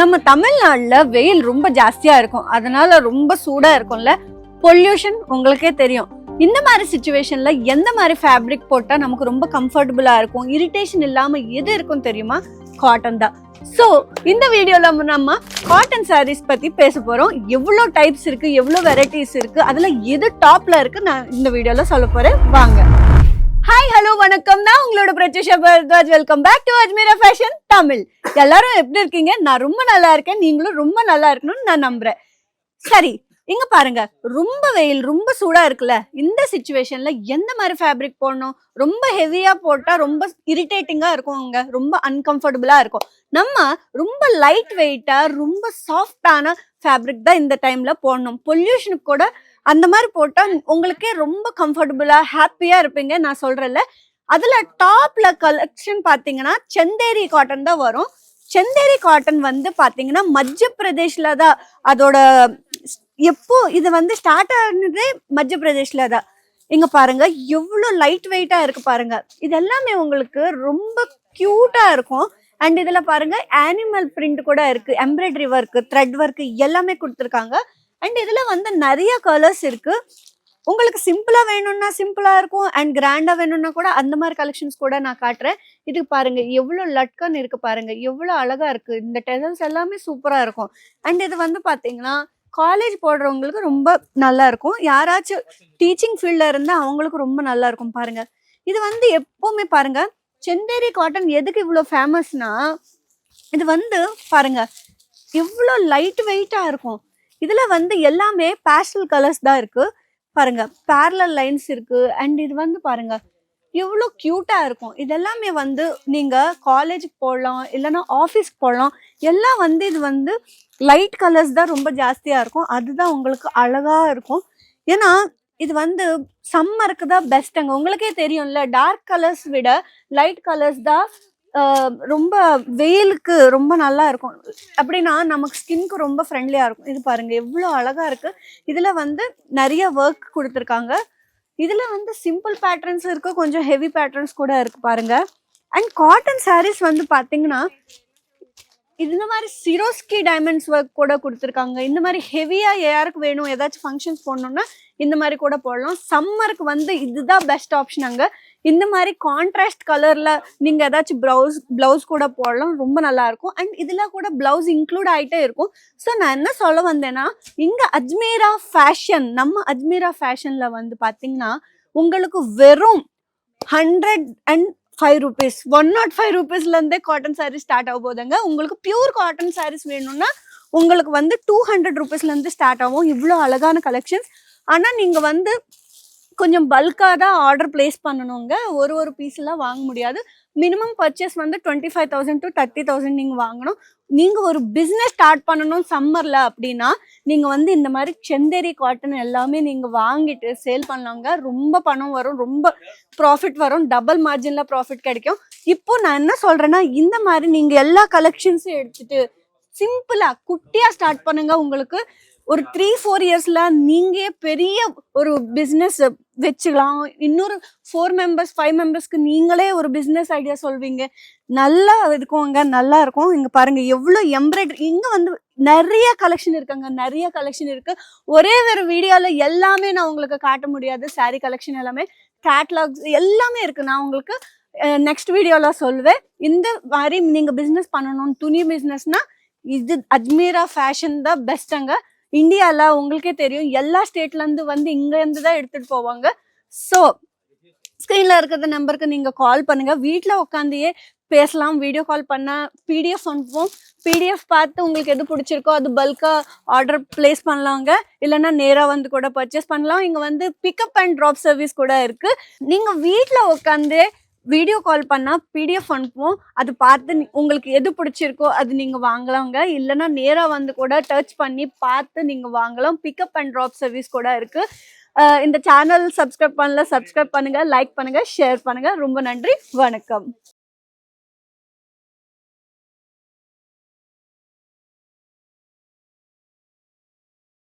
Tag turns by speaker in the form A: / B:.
A: நம்ம தமிழ்நாட்டில் வெயில் ரொம்ப ஜாஸ்தியாக இருக்கும். அதனால ரொம்ப சூடாக இருக்கும்ல. பொல்யூஷன் உங்களுக்கே தெரியும். இந்த மாதிரி சுச்சுவேஷனில் எந்த மாதிரி ஃபேப்ரிக் போட்டால் நமக்கு ரொம்ப கம்ஃபர்டபுளாக இருக்கும்? இரிட்டேஷன் இல்லாமல் எது இருக்கும் தெரியுமா? காட்டன் தான். ஸோ இந்த வீடியோவில் நம்ம காட்டன் சாரீஸ் பற்றி பேச போகிறோம் எவ்வளோ டைப்ஸ் இருக்குது எவ்வளோ வெரைட்டிஸ் இருக்குது அதில் எது டாப்பில் இருக்குது நான் இந்த வீடியோவில் சொல்ல போகிறேன் வாங்க. ஹாய் ஹலோ வணக்கம். நான் உங்களோட Pratyusha Bharadwaj. Welcome back to Ajmera fashion Tamil. எல்லாரும் எப்படி இருக்கீங்க? நான் ரொம்ப நல்லா இருக்கேன். நீங்களும் ரொம்ப நல்லா இருக்கணும்னு நான் நம்புறேன். சரி இங்க பாருங்க. ரொம்ப வெயில் ரொம்ப சூடா இருக்குல்ல? இந்த சுச்சுவேஷன்ல எந்த மாதிரி ஃபேப்ரிக் போடணும்? ரொம்ப ஹெவியா போட்டா ரொம்ப இரிட்டேட்டிங்கா இருக்கும் அங்க. ரொம்ப அன்கம்ஃபர்டபுளா இருக்கும். நம்ம ரொம்ப லைட் வெயிட்டா ரொம்ப சாஃப்டான ஃபேப்ரிக் தான் இந்த டைம்ல போடணும். பொல்யூஷனுக்கு கூட அந்த மாதிரி போட்டால் உங்களுக்கே ரொம்ப கம்ஃபர்டபுளாக ஹாப்பியாக இருப்பீங்க நான் சொல்கிறேன்ல அதில் டாப்பில் கலெக்ஷன் பார்த்தீங்கன்னா செந்தேரி காட்டன் தான் வரும். செந்தேரி காட்டன் வந்து பார்த்தீங்கன்னா மத்திய பிரதேஷில் தான் அதோட எப்போ இது வந்து ஸ்டார்ட் ஆனதே மத்திய பிரதேஷில் தான். இங்கே பாருங்க எவ்வளோ லைட் வெயிட்டாக இருக்குது பாருங்க. இது எல்லாமே உங்களுக்கு ரொம்ப க்யூட்டாக இருக்கும். அண்ட் இதில் பாருங்க ஆனிமல் பிரிண்ட் கூட இருக்குது எம்ப்ராய்டரி ஒர்க்கு த்ரெட் ஒர்க்கு எல்லாமே கொடுத்துருக்காங்க. அண்ட் இதில் வந்து நிறைய கலர்ஸ் இருக்குது உங்களுக்கு சிம்பிளாக வேணும்னா சிம்பிளாக இருக்கும். அண்ட் கிராண்டாக வேணும்னா கூட அந்த மாதிரி கலெக்ஷன்ஸ் கூட நான் காட்டுறேன். இது பாருங்கள் எவ்வளோ லட்கன் இருக்குது பாருங்கள் எவ்வளோ அழகாக இருக்குது இந்த டெசல்ஸ் எல்லாமே சூப்பராக இருக்கும். அண்ட் இது வந்து பார்த்தீங்கன்னா காலேஜ் போடுறவங்களுக்கு ரொம்ப நல்லா இருக்கும். யாராச்சும் டீச்சிங் ஃபீல்டில் இருந்தால் அவங்களுக்கு ரொம்ப நல்லா இருக்கும் பாருங்க. இது வந்து எப்போவுமே பாருங்க செந்தேரி காட்டன் எதுக்கு இவ்வளோ ஃபேமஸ்னா இது வந்து பாருங்கள் எவ்வளோ லைட் வெயிட்டாக இருக்கும். இதில் வந்து எல்லாமே பேஸ்டல் கலர்ஸ் தான் இருக்குது பாருங்கள் பேரலல் லைன்ஸ் இருக்குது அண்ட் இது வந்து பாருங்கள் எவ்வளோ க்யூட்டாக இருக்கும். இதெல்லாமே வந்து நீங்கள் காலேஜ் போடலாம் இல்லைன்னா ஆஃபீஸ்க்கு போடலாம் எல்லாம் வந்து இது வந்து லைட் கலர்ஸ் தான் ரொம்ப ஜாஸ்தியாக இருக்கும். அதுதான் உங்களுக்கு அழகாக இருக்கும். ஏன்னா இது வந்து சம்மருக்கு தான் பெஸ்ட்டுங்க உங்களுக்கே தெரியும்ல டார்க் கலர்ஸ் விட லைட் கலர்ஸ் தான் ரொம்ப வெயிலுக்கு ரொம்ப நல்லா இருக்கும். அப்படின்னா நமக்கு ஸ்கின்க்கு ரொம்ப ஃப்ரெண்ட்லியாக இருக்கும். இது பாருங்கள் எவ்வளோ அழகாக இருக்குது இதில் வந்து நிறைய ஒர்க் கொடுத்துருக்காங்க. இதில் வந்து சிம்பிள் பேட்டர்ன்ஸ் இருக்குது கொஞ்சம் ஹெவி பேட்டர்ன்ஸ் கூட இருக்குது பாருங்கள் அண்ட் காட்டன் சாரீஸ் வந்து பார்த்தீங்கன்னா இந்த மாதிரி சிரோஸ்கி டைமண்ட்ஸ் ஒர்க் கூட கொடுத்துருக்காங்க. இந்த மாதிரி ஹெவியாக யாருக்கு வேணும் ஏதாச்சும் ஃபங்க்ஷன்ஸ் போடணுன்னா இந்த மாதிரி கூட போடலாம். சம்மருக்கு வந்து இதுதான் பெஸ்ட் ஆப்ஷன் அங்கே. இந்த மாதிரி கான்ட்ராஸ்ட் கலர்ல நீங்க ஏதாச்சும் ப்ளவுஸ் ப்ளவுஸ் கூட போடலாம். ரொம்ப நல்லா இருக்கும். அண்ட் இதுல கூட ப்ளவுஸ் இன்க்ளூட் ஆகிட்டே இருக்கும். ஸோ நான் என்ன சொல்ல வந்தேன்னா இங்க அஜ்மீரா ஃபேஷன் நம்ம அஜ்மீரா ஃபேஷன்ல வந்து பாத்தீங்கன்னா உங்களுக்கு வெறும் hundred and five rupees one nought five ருபீஸ்லேருந்தே cotton saris start ஆக போதுங்க உங்களுக்கு பியூர் காட்டன் சாரீஸ் வேணும்னா உங்களுக்கு வந்து டூ ஹண்ட்ரட் ருபீஸ்லேருந்து ஸ்டார்ட் ஆகும். இவ்வளோ அழகான கலெக்ஷன்ஸ் ஆனால் நீங்கள் வந்து கொஞ்சம் பல்காக தான் ஆர்டர் பிளேஸ் பண்ணணுங்க. ஒரு ஒரு பீஸ்லாம் வாங்க முடியாது. மினிமம் பர்ச்சேஸ் வந்து twenty five thousand to thirty thousand நீங்கள் வாங்கணும். நீங்கள் ஒரு பிஸ்னஸ் ஸ்டார்ட் பண்ணணும் சம்மரில் அப்படின்னா நீங்கள் வந்து இந்த மாதிரி செந்தேரி காட்டன் எல்லாமே நீங்கள் வாங்கிட்டு சேல் பண்ணலாங்க ரொம்ப பணம் வரும் ரொம்ப ப்ராஃபிட் வரும். டபுள் மார்ஜினில் ப்ராஃபிட் கிடைக்கும். இப்போ நான் என்ன சொல்கிறேன்னா இந்த மாதிரி நீங்கள் எல்லா கலெக்ஷன்ஸும் எடுத்துட்டு சிம்பிளாக குட்டியாக ஸ்டார்ட் பண்ணுங்க. உங்களுக்கு ஒரு த்ரீ ஃபோர் இயர்ஸில் நீங்கள் பெரிய ஒரு பிஸ்னஸ் வச்சுக்கலாம். இன்னொரு ஃபோர் மெம்பர்ஸ் ஃபைவ் மெம்பர்ஸ்க்கு நீங்களே ஒரு பிஸ்னஸ் ஐடியா சொல்வீங்க. நல்லா இருக்கும்ங்க நல்லா இருக்கும். இங்கே பாருங்க எவ்வளோ எம்ப்ராய்டரி இங்கே வந்து நிறைய கலெக்ஷன் இருக்குங்க நிறைய கலெக்ஷன் இருக்கு. ஒரே ஒரு வீடியோவில் எல்லாமே நான் உங்களுக்கு காட்ட முடியாது. சாரீ கலெக்ஷன் எல்லாமே கேட்லாக்ஸ் எல்லாமே இருக்கு. நான் உங்களுக்கு நெக்ஸ்ட் வீடியோவில் சொல்லுவேன் இந்த மாதிரி நீங்கள் பிஸ்னஸ் பண்ணணும் துணி பிஸ்னஸ்னா இது அஜ்மீரா ஃபேஷன் தான் பெஸ்ட்டுங்க இந்தியாவில் உங்களுக்கே தெரியும் எல்லா ஸ்டேட்லேருந்து வந்து இங்கேருந்து தான் எடுத்துகிட்டு போவாங்க. ஸோ ஸ்க்ரீனில் இருக்கிற நம்பருக்கு நீங்கள் கால் பண்ணுங்கள் வீட்டில் உட்காந்தியே பேசலாம். வீடியோ கால் பண்ணால் பிடிஎஃப் அனுப்புவோம். பிடிஎஃப் பார்த்து உங்களுக்கு எது பிடிச்சிருக்கோ அது பல்காக ஆர்டர் பிளேஸ் பண்ணலாங்க. இல்லைன்னா நேராக வந்து கூட பர்ச்சேஸ் பண்ணலாம். இங்கே வந்து பிக்கப் அண்ட் ட்ராப் சர்வீஸ் கூட இருக்குது நீங்கள் வீட்டில் உட்காந்து வீடியோ கால் பண்ணா பிடிஎஃப் அனுப்புவோம். அது பார்த்து நீ- உங்களுக்கு எது பிடிச்சிருக்கோ அது நீங்க வாங்கலாங்க. இல்லைன்னா நேரா வந்து கூட டச் பண்ணி பார்த்து நீங்க வாங்கலாம். பிக்கப் அண்ட் ட்ராப் சர்வீஸ் கூட இருக்கு. இந்த சேனல் சப்ஸ்கிரைப் பண்ணல சப்ஸ்கிரைப் பண்ணுங்க லைக் பண்ணுங்க ஷேர் பண்ணுங்க. ரொம்ப நன்றி. வணக்கம்.